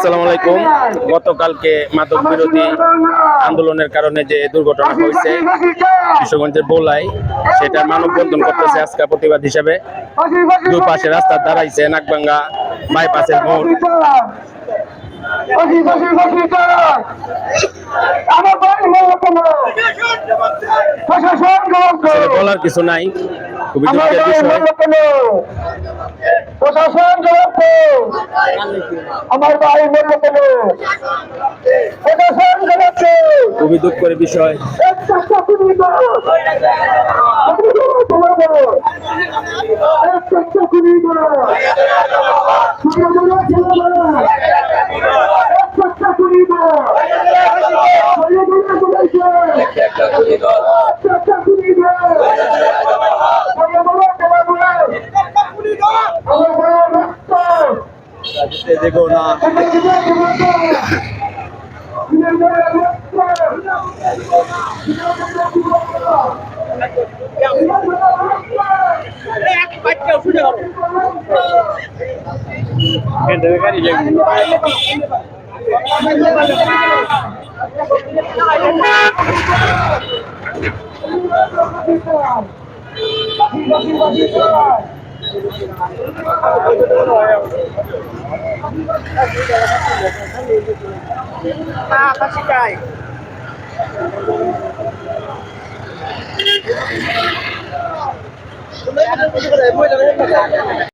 আসসালামু আলাইকুম। গতকালকে মাদক বিরোধী আন্দোলনের কারণে যে দুর্ঘটনা হয়েছে কিশোরগঞ্জের বোলাই সেটার মানববন্ধন করতেছে আজকে প্রতিবাদ হিসাবে। দুই পাশে রাস্তা দাঁড়াইছে নাকবাঙ্গা বাইপাসের মোড়। বলার কিছু নাই। প্রশাসন জবাব আমার ভাই বলল কেন প্রশাসন জবাব। খুবই দুঃখের বিষয়। একটা আসতে দেবো না Thank you. हा कशी काय तुम्ही